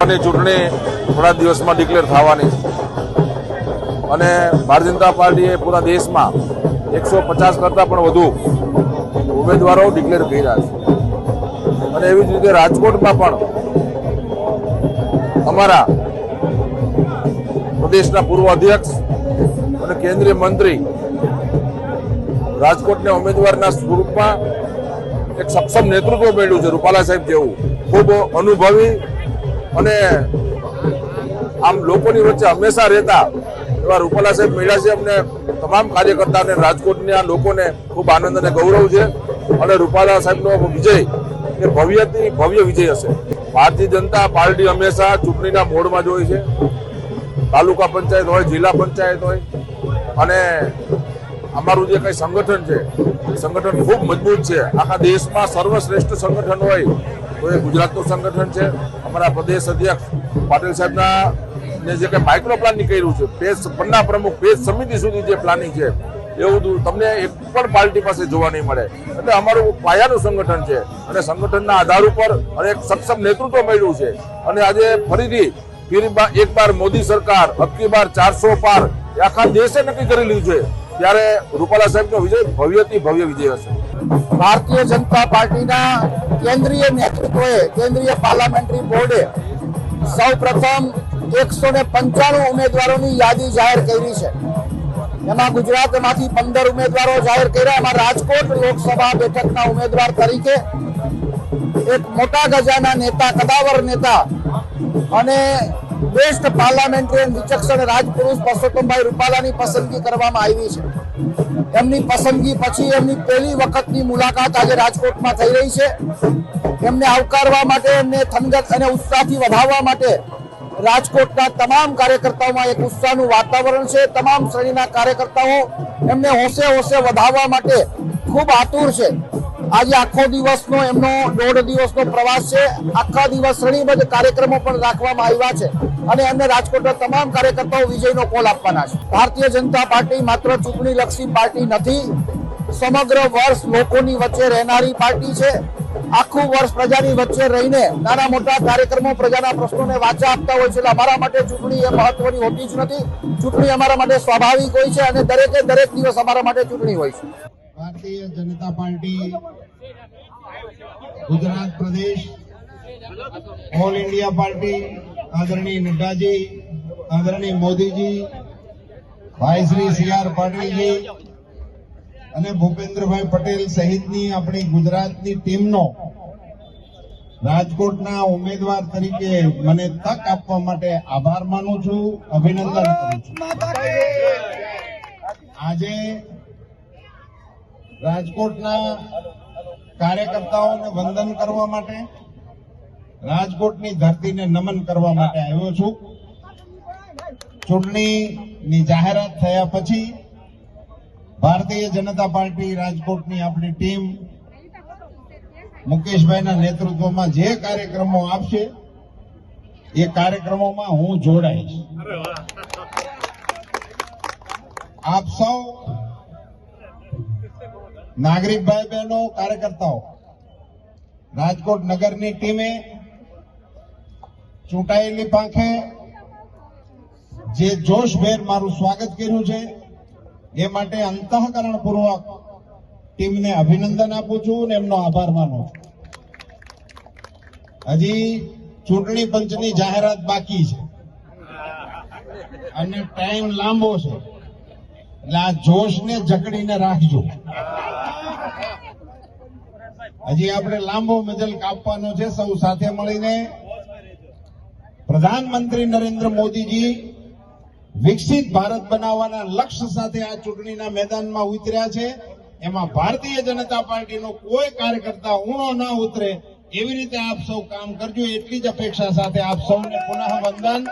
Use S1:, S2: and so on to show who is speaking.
S1: ની ચૂંટણી થોડા દિવસમાં ડિક્લેર થવાની. અને ભારતીય જનતા પાર્ટીએ પૂરા દેશમાં એકસો પચાસ કરતાં પણ વધુ ઉમેદવારો ડિક્લેર કર્યા છે અને એવી જ રીતે રાજકોટમાં પણ અમારા પ્રદેશના પૂર્વ અધ્યક્ષ અને કેન્દ્રીય મંત્રી રાજકોટને ઉમેદવારના સ્વરૂપમાં એક સક્ષમ નેતૃત્વ મળ્યું છે રૂપાલા સાહેબ જેવું ખૂબ અનુભવી અને આમ લોકોની વચ્ચે હંમેશા રહેતા એવા રૂપાલા સાહેબ મળ્યા છે. અમને તમામ કાર્યકર્તાને રાજકોટના લોકોને ખૂબ આનંદ અને ગૌરવ છે. અને રૂપાલા સાહેબનો વિજય એ ભવ્યથી ભવ્ય વિજય હશે. ભારતીય જનતા પાર્ટી હંમેશા ચૂંટણીના મોડમાં જ હોય છે. તાલુકા પંચાયત હોય, જિલ્લા પંચાયત હોય. અને અમારું જે કંઈ સંગઠન છે, એ સંગઠન ખૂબ મજબૂત છે. આખા દેશમાં સર્વશ્રેષ્ઠ સંગઠન હોય તો એ ગુજરાતનું સંગઠન છે. અમારા પ્રદેશ અધ્યક્ષ પાટીલ સાહેબના ને જે કંઈ માઇક્રો પ્લાનિંગ કર્યું છે, પેજ પન્ના પ્રમુખ પેજ સમિતિ સુધી જે પ્લાનિંગ છે, એવું તમને એક પણ પાર્ટી પાસે જોવા નહીં મળે. એટલે અમારું પાયાનું સંગઠન છે અને સંગઠનના આધાર ઉપર અને એક સક્ષમ નેતૃત્વ મળ્યું છે. અને આજે ફરીથી ફિર એક બાર મોદી સરકાર, અબકી બાર ચારસો પાર આખા દેશે નક્કી કરી લીધું છે. ત્યારે રૂપાલા સાહેબનો વિજય ભવ્યથી ભવ્ય વિજય હશે.
S2: ભારતીય જનતા પાર્ટીના કેન્દ્રીય નેતૃત્વએ, કેન્દ્રીય પાર્લામેન્ટરી બોર્ડે સૌ પ્રથમ એકસો ને પંચાણું ઉમેદવારોની યાદી જાહેર કરી છે. એમાં ગુજરાતમાંથી પંદર ઉમેદવારો જાહેર કર્યા. એમાં રાજકોટ લોકસભા બેઠકના ઉમેદવાર તરીકે એક મોટા ગજાના નેતા, કદાવર નેતા અને બેસ્ટ પાર્લામેન્ટરી વિચક્ષણ રાજપુરુષ પરસોત્તમભાઈ રૂપાલાની પસંદગી કરવામાં આવી છે. એમની પસંદગી પછી એમની પહેલી વખતની મુલાકાત આજે રાજકોટમાં થઈ રહી છે. એમને આવકારવા માટે, એમને થનગત અને ઉત્સાહથી વધાવવા માટે રાજકોટના તમામ કાર્યકર્તાઓમાં એક ઉત્સાહનું વાતાવરણ છે. તમામ શ્રેણીના કાર્યકર્તાઓ એમને હોશે હોશે વધાવવા માટે ખૂબ આતુર છે. આજે આખો દિવસનો એમનો દોઢ દિવસનો પ્રવાસ છે. આખા દિવસ શ્રેણીબદ્ધ કાર્યક્રમો પણ રાખવામાં આવ્યા છે. અને એમને રાજકોટના તમામ કાર્યકર્તાઓ વિજયનો કોલ આપવાના છે. ભારતીય જનતા પાર્ટી માત્ર ચૂંટણી લક્ષી પાર્ટી નથી, સમગ્ર વર્ષ લોકોની વચ્ચે રહેનારી પાર્ટી છે. આખું વર્ષ પ્રજાની વચ્ચે રહીને નાના મોટા કાર્યક્રમો પ્રજાના પ્રશ્નોને વાચા આપતા હોય છે. અમારા માટે ચૂંટણી એ મહત્વની હોતી જ નથી. ચૂંટણી અમારા માટે સ્વાભાવિક હોય છે અને દરેકે દરેક દિવસ અમારા માટે ચૂંટણી હોય છે.
S3: ભારતીય જનતા પાર્ટી ગુજરાત પ્રદેશ ઓલ ઇન્ડિયા પાર્ટી આદરણીય નડ્ડાજી આદરણીય મોદીજી ભાઈ શ્રી સી આર પાટીલજી અને ભૂપેન્દ્રભાઈ પટેલ સહિતની આપણી ગુજરાતની ટીમનો રાજકોટના ઉમેદવાર તરીકે મને તક આપવા માટે આભાર માનું છું અભિનંદન કરું છું. આજે રાજકોટના કાર્યકર્તાઓને વંદન કરવા માટે રાજકોટની ધરતીને નમન કરવા માટે આવ્યો છું. ચૂંટણીની જાહેરાત થયા પછી ભારતીય જનતા પાર્ટી રાજકોટની આપણી ટીમ મુકેશભાઈના નેતૃત્વમાં જે કાર્યક્રમો આપશે એ કાર્યક્રમોમાં હું જોડાઈશ. આપ સૌ નાગરિક ભાઈ બહેનો કાર્યકર્તાઓ, રાજકોટ નગરની ટીમે ચૂંટાયેલી પાંખે જે જોશભેર મારું સ્વાગત કર્યું છે, એ માટે અંતઃકરણપૂર્વક ટીમને અભિનંદન આપું છું અને એમનો આભાર માનું છું. હજી ચૂંટણી પંચની જાહેરાત બાકી છે. અને ટાઈમ લાંબો છે. એટલે આ જોશને જકડીને રાખજો. હજી આપણે લાંબો મજલ કાપવાનો છે, સૌ સાથે મળીને. પ્રધાનમંત્રી નરેન્દ્ર મોદીજી વિકસિત ભારત બનાવવાના લક્ષ્ય સાથે આ ચૂંટણીના મેદાનમાં ઉતર્યા છે. એમાં ભારતીય જનતા પાર્ટીનો કોઈ કાર્યકર્તા ઊણો ના ઉતરે. એવી રીતે આપ સૌ કામ કરજો, એટલી જ અપેક્ષા સાથે આપ સૌને પુનઃ વંદન